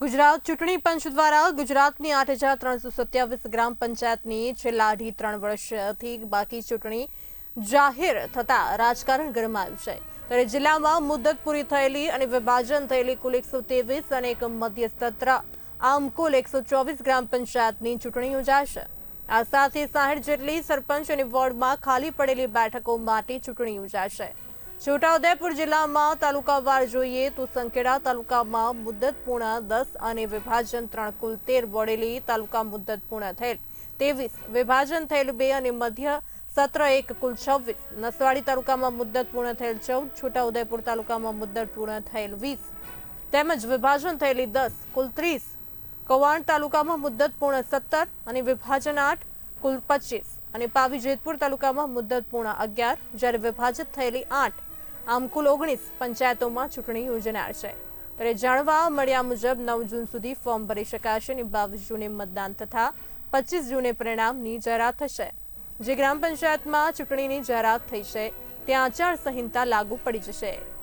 ગુજરાત ચૂંટણી પંચ દ્વારા ગુજરાતની આઠ હજાર ત્રણસો સત્યાવીસ ગ્રામ પંચાયતની છેલ્લા અઢી ત્રણ વર્ષથી બાકી ચૂંટણી જાહેર થતા રાજકારણ ગરમાયું છે. ત્યારે જિલ્લામાં મુદ્દત પૂરી થયેલી અને વિભાજન થયેલી કુલ એકસો ત્રેવીસ અને એક મધ્યસ્તત્ર આમ કુલ એકસો ચોવીસ ગ્રામ પંચાયતની ચૂંટણી યોજાશે આ સાથે સાહીઠ જેટલી સરપંચ અને વોર્ડમાં ખાલી પડેલી બેઠકો માટે ચૂંટણી યોજાશે છોટાઉદેપુર જિલ્લામાં તાલુકાવાર જોઈએ તો સંકેડા તાલુકામાં મુદ્દત પૂર્ણ દસ અને વિભાજન ત્રણ કુલ તેર વડેલી તાલુકા મુદ્દત પૂર્ણ થયેલ. ત્રેવીસ વિભાજન થયેલ, બે અને મધ્ય સત્ર એક કુલ છવ્વીસ. નસવાડી તાલુકામાં મુદ્દત પૂર્ણ થયેલ ચૌદ, છોટાઉદેપુર તાલુકામાં મુદ્દત પૂર્ણ થયેલ વીસ. તેમજ વિભાજન થયેલી દસ કુલ ત્રીસ. કવાણ તાલુકામાં મુદ્દત પૂર્ણ સત્તર અને વિભાજન આઠ કુલ પચીસ. અને પાવી જેતપુર તાલુકામાં મુદ્દત પૂર્ણ અગિયાર, જ્યારે વિભાજિત થયેલી આઠ. આમ કુલ ઓગણીસ પંચાયતોમાં ચૂંટણી યોજાનાર છે. ત્યારે જાણવા મળ્યા મુજબ નવ જૂન સુધી ફોર્મ ભરી શકાશે અને બાવીસ જૂને મતદાન તથા પચીસ જૂને પરિણામની જાહેરાત થશે. જે ગ્રામ પંચાયતમાં ચૂંટણીની જાહેરાત થઈ છે, ત્યાં આચાર સંહિતા લાગુ પડી જશે.